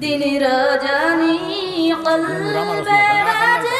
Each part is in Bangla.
দিন রাজানি কলবে রাজা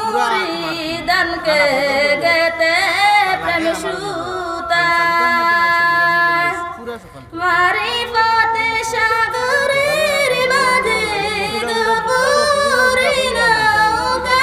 মুরিদানকে গেতে প্রেম সুতা মারি পথে সাগরের মাঝে দুপুরি নৌকা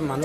মানুষ